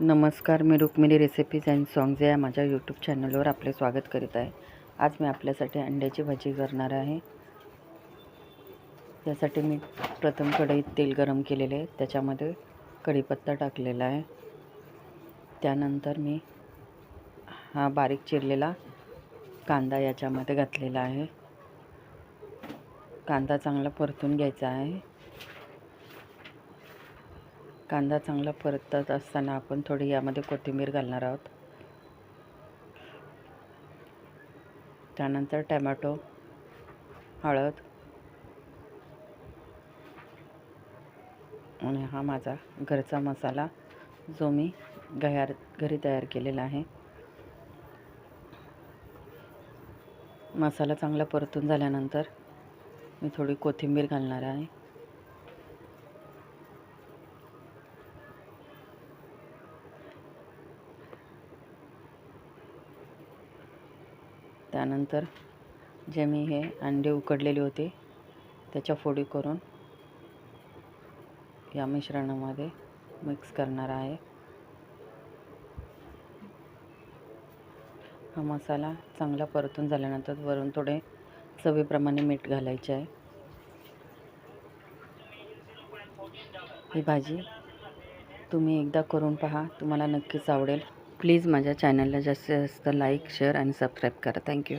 नमस्कार मी Rukmini recipes and songs या माझ्या यूट्यूब चॅनलवर आपले स्वागत करीत आहे. आज मी आपल्यासाठी अंड्याची भाजी करणार आहे. त्यासाठी मी प्रथम कढईत तेल गरम केलेले आहे. त्याच्यामध्ये कढीपत्ता टाकलेला आहे. त्यानंतर मी हा बारीक चिरलेला कांदा याच्यामध्ये घातलेला आहे. कांदा चांगला परतून घ्यायचा आहे. कांदा चांगला परतत असताना आपण थोडी यामध्ये कोथिंबीर घालणार आहोत. त्यानंतर टमॅटो हळद आणि हा माझा घरचा मसाला जो मी गयार घरी तयार केलेला आहे. मसाला चांगला परतून झाल्यानंतर मी थोडी कोथिंबीर घालणार आहे. त्यानंतर जे मी हे अंडे उकडलेले होते त्याच्या फोडी करून या मिश्रणामध्ये मिक्स करणार आहे. हा मसाला चांगला परतून झाल्यानंतर वरून थोडे चवीप्रमाणे मीठ घालायचे आहे. ही भाजी तुम्ही एकदा करून पहा तुम्हाला नक्कीच आवडेल. प्लीज माझ्या चॅनलला जास्तीत जास्त लाईक शेअर आणि सबस्क्राईब करा. Thank you.